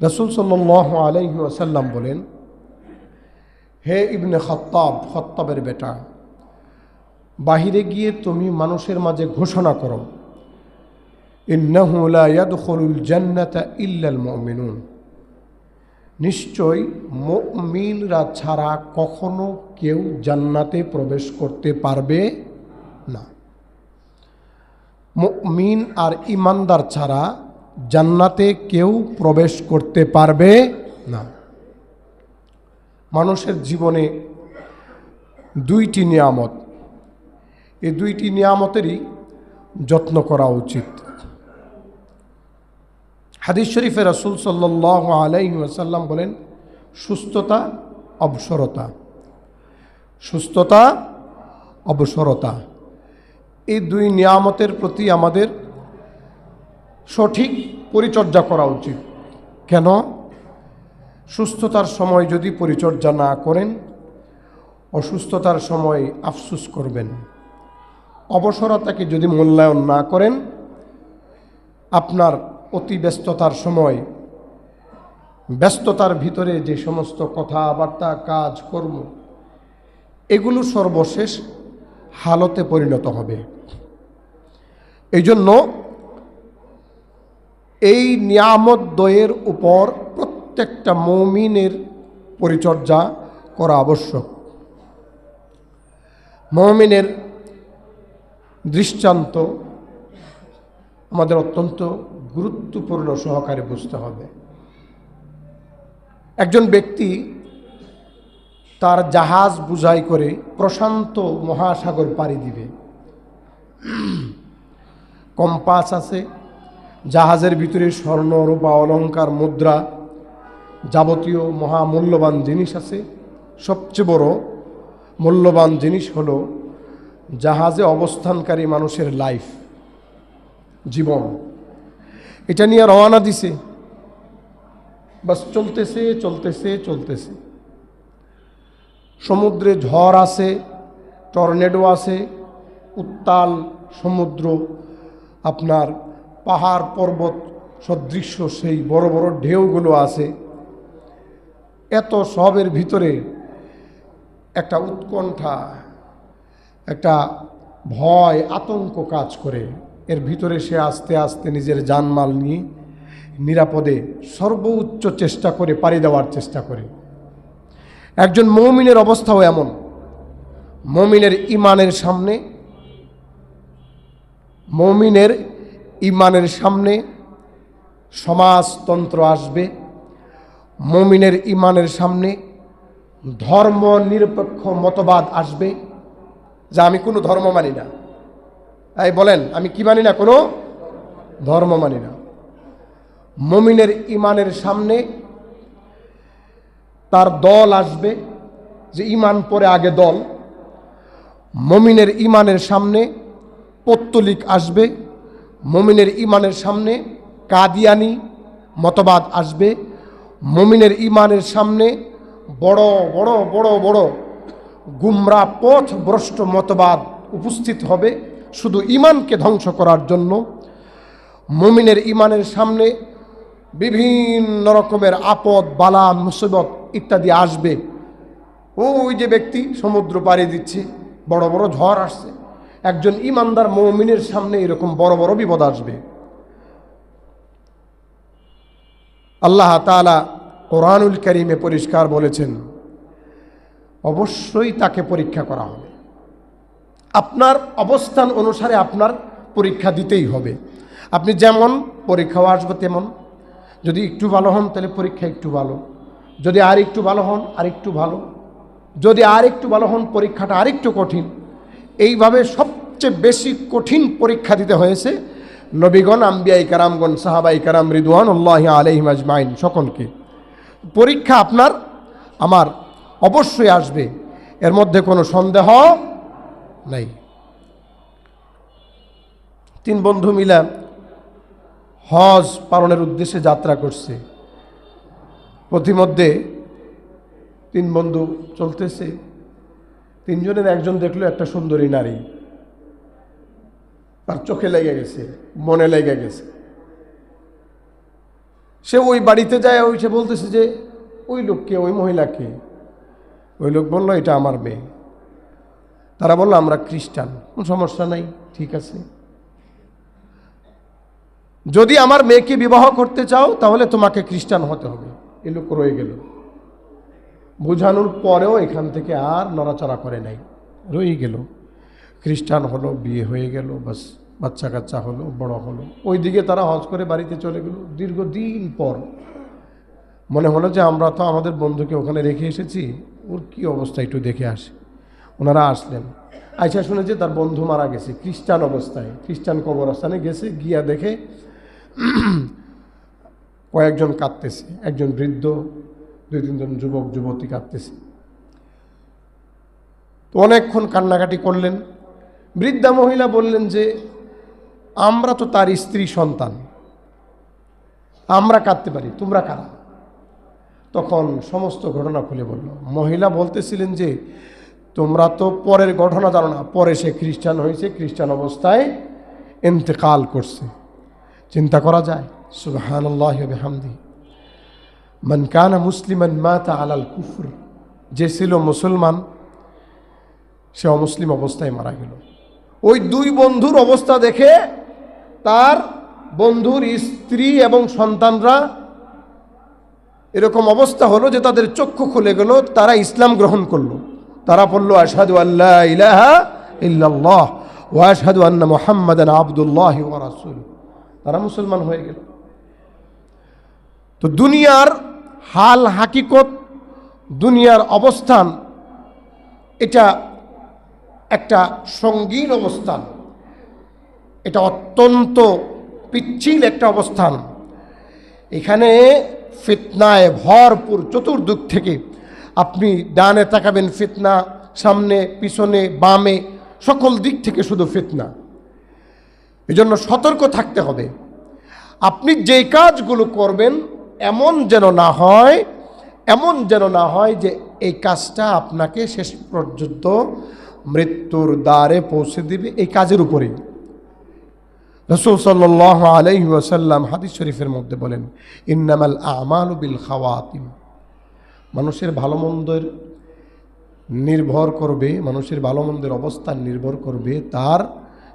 রসুল সাল্লাহ আলহি আসাল্লাম বলেন, হে ইবনে খত্তাব, খত্তাবের বেটা, বাহিরে গিয়ে তুমি মানুষের মাঝে ঘোষণা করো, ইন্নাহু লা ইয়াদখুলুল জান্নাতা ইল্লাল মুমিনুন। নিশ্চয় মুমিনরা ছাড়া কখনো কেউ জান্নাতে প্রবেশ করতে পারবে না। মুমিন আর ইমানদার ছাড়া জান্নাতে কেউ প্রবেশ করতে পারবে না। মানুষের জীবনে দুইটি নিয়ামত। এই দুইটি নিয়ামতেরই যত্ন করা উচিত। হাদিস শরীফে রসুল সাল্লাহ আলাইসাল্লাম বলেন, সুস্থতা অবসরতা। সুস্থতা অবসরতা। এই দুই নিয়ামতের প্রতি আমাদের সঠিক পরিচর্যা করা উচিত। কেন? সুস্থতার সময় যদি পরিচর্যা না করেন, অসুস্থতার সময় আফসুস করবেন। অবসরতাকে যদি মূল্যায়ন না করেন, আপনার অতি ব্যস্ততার সময়, ব্যস্ততার ভিতরে যে সমস্ত কথাবার্তা, কাজ, কর্ম, এগুলো সর্বশেষ হালতে পরিণত হবে। এই জন্য এই নিয়ামত দয়ের উপর প্রত্যেকটা মৌমিনের পরিচর্যা করা আবশ্যক। মৌমিনের দৃষ্টান্ত আমাদের অত্যন্ত গুরুত্বপূর্ণ সহকারে বুঝতে হবে। একজন ব্যক্তি তার জাহাজ বুঝাই করে প্রশান্ত মহাসাগর পাড়ি দিবে। কম্পাস আছে জাহাজের ভিতরে স্বর্ণ, রূপা, অলঙ্কার, মুদ্রা যাবতীয় মহামূল্যবান জিনিস আছে। সবচেয়ে বড় মূল্যবান জিনিস হল জাহাজে অবস্থানকারী মানুষের লাইফ জীবন। এটা নিয়ে রওনা দিছে। বাস চলতেছে চলতেছে চলতেছে। সমুদ্রে ঝড় আছে, টর্নেডো আছে, উত্তাল সমুদ্র আপনার পাহাড় পর্বত সদৃশ্য সেই বড় বড় ঢেউগুলো আছে। এত সবের ভিতরে একটা উৎকণ্ঠা, একটা ভয়, আতঙ্ক কাজ করে। এর ভিতরে সে আস্তে আস্তে নিজের জানমাল নিয়ে নিরাপদে সর্বোচ্চ চেষ্টা করে, পাড়ি দেওয়ার চেষ্টা করে। একজন মৌমিনের অবস্থাও এমন। মমিনের ইমানের সামনে মমিনের ইমানের সামনে সমাজতন্ত্র আসবে, মমিনের ইমানের সামনে ধর্ম নিরপেক্ষ মতবাদ আসবে, যা আমি কোনো ধর্ম মানি না। এই বলেন, আমি কি মানি না কোনো? ধর্ম মানি না। মমিনের ইমানের সামনে তার দল আসবে, যে ইমান পরে আগে দল। মমিনের ইমানের সামনে পত্তলিক আসবে মমিনের ইমানের সামনে কাদিয়ানি মতবাদ আসবে। মমিনের ইমানের সামনে বড় বড় বড় বড় গুমরা পথ ভ্রষ্ট মতবাদ উপস্থিত হবে শুধু ইমানকে ধ্বংস করার জন্য। মমিনের ইমানের সামনে বিভিন্ন রকমের আপদ, বালা, মুসিবত ইত্যাদি আসবে। ওই যে ব্যক্তি সমুদ্র পাড়ি দিচ্ছে, বড় বড় ঝড় আসছে। একজন ইমানদার মমিনের সামনে এরকম বড় বড় বিপদ আসবে। আল্লাহ তালা কোরআনুল করিমে পরিষ্কার বলেছেন, অবশ্যই তাকে পরীক্ষা করা হবে। আপনার অবস্থান অনুসারে আপনার পরীক্ষা দিতেই হবে। আপনি যেমন পরীক্ষাও আসবে তেমন। যদি একটু ভালো হন, তাহলে পরীক্ষা একটু ভালো। যদি আর একটু ভালো হন, আর একটু ভালো। যদি আর একটু ভালো হন, পরীক্ষাটা আরেকটু কঠিন। এইভাবে সবচেয়ে বেশি কঠিন পরীক্ষা দিতে হয়েছে নবীগণ, আম্বিয়াই কারামগণ, সাহাবাই কারাম রিদওয়ান আল্লাহ আলহিম আজমাইন সকলকে। পরীক্ষা আপনার, আমার অবশ্যই আসবে, এর মধ্যে কোনো সন্দেহ নাই। তিন বন্ধু মিলা হজ পালনের উদ্দেশ্যে যাত্রা করছে। পথিমধ্যে তিন বন্ধু চলতেছে। তিনজনের একজন দেখল একটা সুন্দরী নারী। তার চোখে লেগে গেছে, মনে লেগে গেছে। সে ওই বাড়িতে যায়, ওই সে বলতেছে যে, ওই লোককে ওই মহিলাকে ওই লোক বলল, এটা আমার মেয়ে। তারা বলল, আমরা খ্রিস্টান, কোনো সমস্যা নাই, ঠিক আছে। যদি আমার মেয়েকে বিবাহ করতে চাও, তাহলে তোমাকে খ্রিস্টান হতে হবে। এ লোক রয়ে গেল। বোঝানোর পরেও এখান থেকে আর নড়াচড়া করে নাই। রয়ে গেল। খ্রিস্টান হলো, বিয়ে হয়ে গেল, বাস, বাচ্চা কাচ্চা হলো, বড় হলো। ওইদিকে তারা হজ করে বাড়িতে চলে গেল। দীর্ঘদিন পর মনে হলো যে আমরা তো আমাদের বন্ধুকে ওখানে রেখে এসেছি। ওর কি অবস্থা একটু দেখে আসে। ওনারা আসলেন। আইসা শুনেছে তার বন্ধু মারা গেছে। খ্রিস্টান অবস্থায়। খ্রিস্টান কবরস্থানে গেছে, গিয়া দেখে কয়েকজন কাঁদতেছে। একজন বৃদ্ধ দুই তিনজন যুবক, যুবতী কাঁদতেছে। তো অনেকক্ষণ কান্নাকাটি করলেন। বৃদ্ধা মহিলা বললেন যে, আমরা তো তার স্ত্রী সন্তান। আমরা কাঁদতে পারি, তোমরা কারা তখন সমস্ত ঘটনা খুলে বলল। মহিলা বলতেছিলেন যে, তোমরা তো পরের ঘটনা জানো না। পরে সে খ্রিস্টান হয়েছে, খ্রিস্টান অবস্থায় ইন্তেকাল করছে। চিন্তা করা যায়? সুবহান হামদি মান কানা মুসলিমান মাতা আলাল কুফর যে ছিল মুসলমান সে অমুসলিম অবস্থায় মারা গেল। ওই দুই বন্ধুর অবস্থা দেখে তার বন্ধুর স্ত্রী এবং সন্তানরা এরকম অবস্থা হলো যে তাদের চক্ষু খুলে গেল, তারা ইসলাম গ্রহণ করল। তারা বলল, আশহাদু আল্লাহ ইলাহা ইল্লাল্লাহ ও আশহাদু আন্না মুহাম্মাদান আবদুল্লাহ রাসূল তারা মুসলমান হয়ে গেল। তো দুনিয়ার হাল হাকিকত, দুনিয়ার অবস্থান, এটা একটা সঙ্গীন অবস্থান। এটা অত্যন্ত পিচ্ছিল একটা অবস্থান। এখানে ফিতনায় ভরপুর চতুর্দিক থেকে আপনি ডানে তাকাবেন ফিতনা, সামনে, পিছনে, বামে, সকল দিক থেকে শুধু ফিতনা। এজন্য সতর্ক থাকতে হবে। আপনি যেই কাজগুলো করবেন এমন যেন না হয়, এমন যেন না হয় যে এই কাজটা আপনাকে শেষ পর্যন্ত মৃত্যুর দ্বারে পৌঁছে দিবে এই কাজের উপরে রসুল সাল্লাহ ওয়াসাল্লাম হাদিস শরীফের মধ্যে বলেন, ইন্নামাল আমাল বিল খাওয়াতিম। মানুষের ভালো মন্দের নির্ভর করবে, মানুষের ভালো মন্দের অবস্থান নির্ভর করবে তার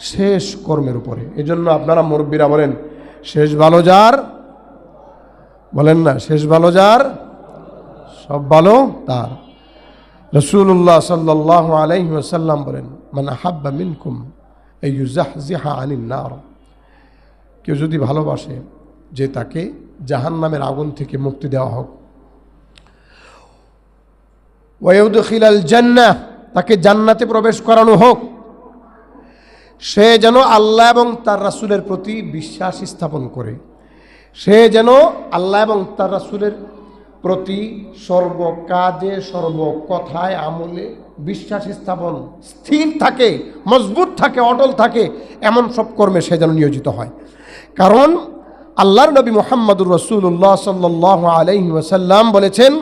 শেষ কর্মের উপরে। এজন্য আপনারা মুরব্বীরা বলেন, শেষ ভালো যার বলেন না, শেষ ভালো যার? সব ভালো তার। রসুল্লাহ সাল্লাহ আলাইহি ওয়াসাল্লাম বলেন মানে হাব্বা মিনকুম এই ইউজাহজিহা আনিন নার। কেউ যদি ভালোবাসে, যে তাকে জাহান নামের আগুন থেকে মুক্তি দেওয়া হোক। ওয়ুদ খিলাল জান্না তাকে জান্নাতে প্রবেশ করানো হোক। সে যেন আল্লাহ এবং তার রাসুলের প্রতি বিশ্বাস স্থাপন করে। সে যেন আল্লাহ এবং তার রাসুলের প্রতি সর্ব কাজে সর্ব কথায় আমলে বিশ্বাস স্থাপন স্থির থাকে, মজবুত থাকে, অটল থাকে, এমন সব কর্মে সে যেন নিয়োজিত হয়। কারণ আল্লাহর নবী মোহাম্মদুর রসুল্লাহ সাল্লাহ আলহি ওসাল্লাম বলেছেন,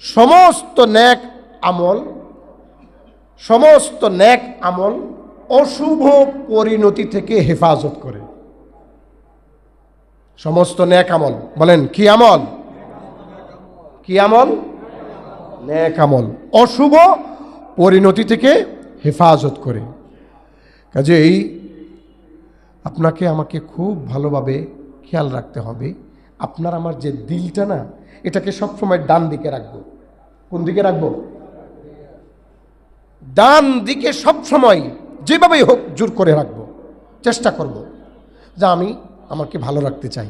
সমস্ত ন্যাক আমল, সমস্ত ন্যাক আমল অশুভ পরিণতি থেকে হেফাজত করে। সমস্ত ন্যাক আমল। বলেন, কি আমল? কি আমল? ন্যাক আমল। অশুভ পরিণতি থেকে হেফাজত করে। কাজেই আপনাকে আমাকে খুব ভালোভাবে খেয়াল রাখতে হবে। আপনার আমার যে দিলটা না, এটাকে সবসময় ডান দিকে রাখব। কোন দিকে রাখব? ডান দিকে সবসময় যেভাবেই হোক জোর করে রাখব। চেষ্টা করব। যা আমি আমাকে ভালো রাখতে চাই।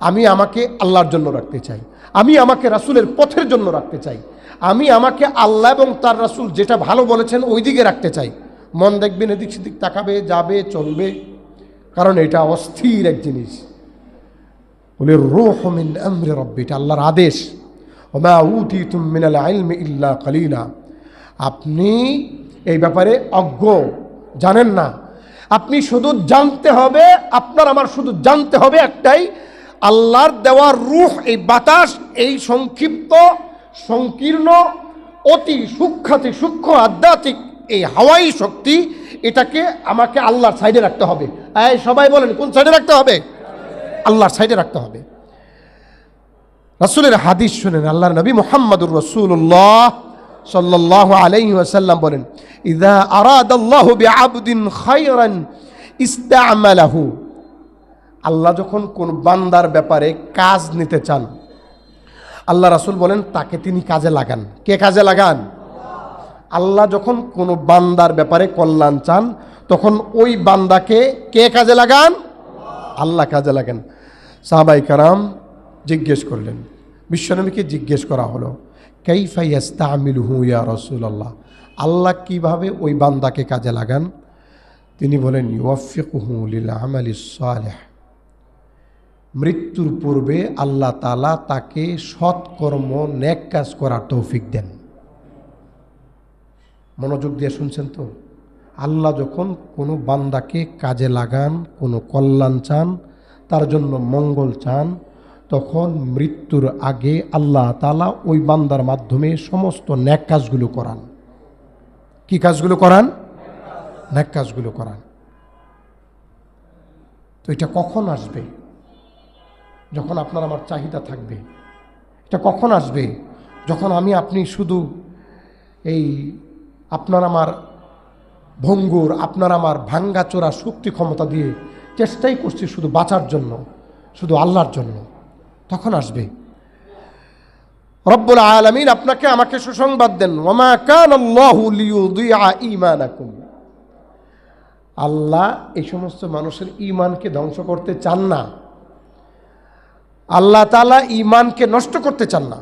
আমি আমাকে আল্লাহর জন্য রাখতে চাই। আমি আমাকে রাসুলের পথের জন্য রাখতে চাই। আমি আমাকে আল্লাহ এবং তার রাসুল যেটা ভালো বলেছেন ওই দিকে রাখতে চাই। মন দেখবেন এদিক সেদিক তাকাবে, যাবে, চলবে। কারণ এটা অস্থির এক জিনিস। বলে, রোহ মিন আমরে রব্বি এটা আল্লাহর আদেশ। আপনি এই ব্যাপারে অজ্ঞ। জানেন না আপনি শুধু জানতে হবে, আপনার আমার শুধু জানতে হবে একটাই, আল্লাহর দেওয়ার রুহ, এই বাতাস, এই সংক্ষিপ্ত, সংকীর্ণ, অতি সূক্ষাতি সূক্ষ্ম আধ্যাত্মিক এই হাওয়াই শক্তি, এটাকে আমাকে আল্লাহর সাইডে রাখতে হবে। এই সবাই বলেন, কোন সাইডে রাখতে হবে? আল্লাহর সাইডে রাখতে হবে। রাসূলের হাদিস শুনেন, আল্লাহর নবী মুহাম্মদুর রাসূলুল্লাহ সাল্লাল্লাহু আলাইহি ওয়াসাল্লাম বলেন, ইদা আরাদাল্লাহু বিআবদিন খায়রান ইস্তা'মালাহু। আল্লাহ যখন কোন বান্দার ব্যাপারে কাজ নিতে চান, আল্লাহ রাসূল বলেন, তাকে তিনি কাজে লাগান। কে কাজে লাগান? আল্লাহ যখন কোনো বান্দার ব্যাপারে কল্যাণ চান, তখন ওই বান্দাকে কে কাজে লাগান? আল্লাহ কাজে লাগান। সাহাবাই কারাম জিজ্ঞেস করলেন, বিশ্বনবীকে জিজ্ঞেস করা হলো কাইফাইয়াস্তা আমিল হু ইয়া রসুল্লাহ আল্লাহ কীভাবে ওই বান্দাকে কাজে লাগান? তিনি বলেন ইউফিকুহু লিল আমালি সালেহ। মৃত্যুর পূর্বে আল্লাহ তালা তাকে সৎকর্ম ন্যাক কাজ করার তৌফিক দেন। মনোযোগ দিয়ে শুনছেন তো? আল্লাহ যখন কোনো বান্দাকে কাজে লাগান, কোনো কল্যাণ চান, তার জন্য মঙ্গল চান তখন মৃত্যুর আগে আল্লাহ তালা ওই বান্দার মাধ্যমে সমস্ত ন্যাক কাজগুলো করান। কি কাজগুলো করান? ন্যাক কাজগুলো করান। তো এটা কখন আসবে? যখন আপনার আমার চাহিদা থাকবে। এটা কখন আসবে? যখন আমি আপনি শুধু এই আপনার আমার ভঙ্গুর, আপনার আমার ভাঙ্গাচোরা শক্তি ক্ষমতা দিয়ে চেষ্টাই করছি শুধু বাঁচার জন্য, শুধু আল্লাহর জন্য। তখন আসবে। রব্বুল আলমিন আপনাকে আমাকে সুসংবাদ দেন, ওমা কান আল্লাহ এই সমস্ত মানুষের ইমানকে ধ্বংস করতে চান না। আল্লাহ তালা ইমানকে নষ্ট করতে চান না।